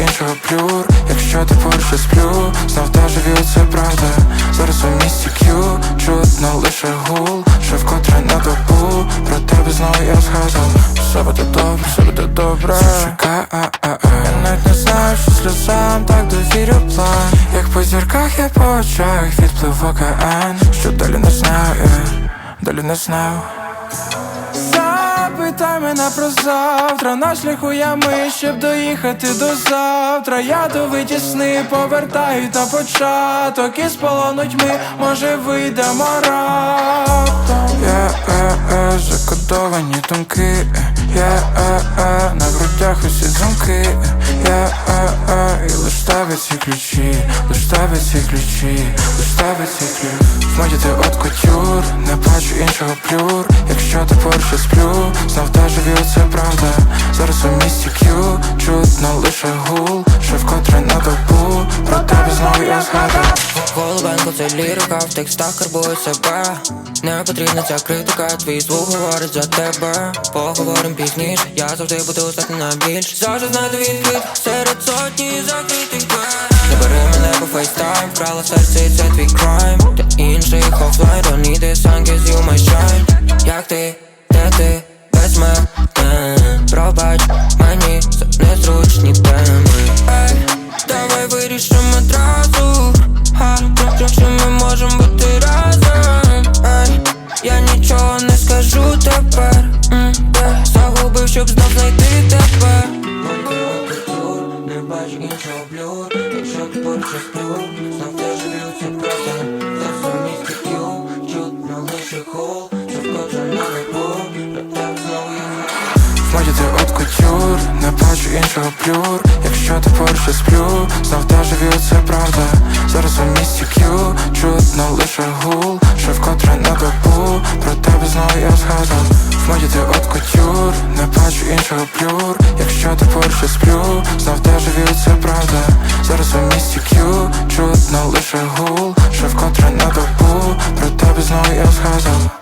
іншого плюр. Якщо ти поруч я сплю, знов та живі, це правда. Зараз у місті К'ю, чутно лише гул. Ще вкотре на добу, про тебе знову я згадав Все буде добре, все буде добре. Чекай, а, а, а. Я навіть не знаю, що сльозам так довірю план. Як по зірках я по очах відплив океан. Що далі не знаю, я, далі не знаю Запитай мене про завтра, на шляху я ми, щоб доїхати до завтра. Ядовиті сни повертають на початок і з полону тьми, може вийдемо раптом. Я е, е, закодовані думки, я е, е, на грудях усі замки, я е, е, і лиш тебе ці ключі, лиш тебе ці ключі, лиш тебе ці ключі. В моді ти от кутюр, не бачу іншого плюр. Зараз у місті К'ю, чутно лише гул, ще вкотре на добу. Про тебе знову я згадав. Голубенко, це лірика, в текстах карбую себе. Не потрібна ця критика, твій звук говорить за тебе. Поговорим пізніше, я завжди буду здатний на більш Завжди знайду відкрит серед сотні закритих дверей Не бери мене по фейстайм, вкрала серце і це твій крайм. Для інших офлайн, don't need this sun, cause you my shine Як ти, знайти тебе Не бачу іншого блюр Якщо ти поруч сплю Знов живі це правда Зараз у місті к'ю Чутно лише гул Що вкотре на Про тебе знову я В от кутюр, не бачу іншого плюр. Якщо ти поруч я сплю, знов та живі, це правда Зараз у місті К'ю, чутно лише гул. Ще вкотре на добу, про тебе знову я згадав Модіти от кутюр, не бачу іншого плюр. Якщо ти ще сплю, знов де живі, це правда. Зараз у місті к'ю, чутно лише гул. Що вкотре на добу, про тебе знову я згадав.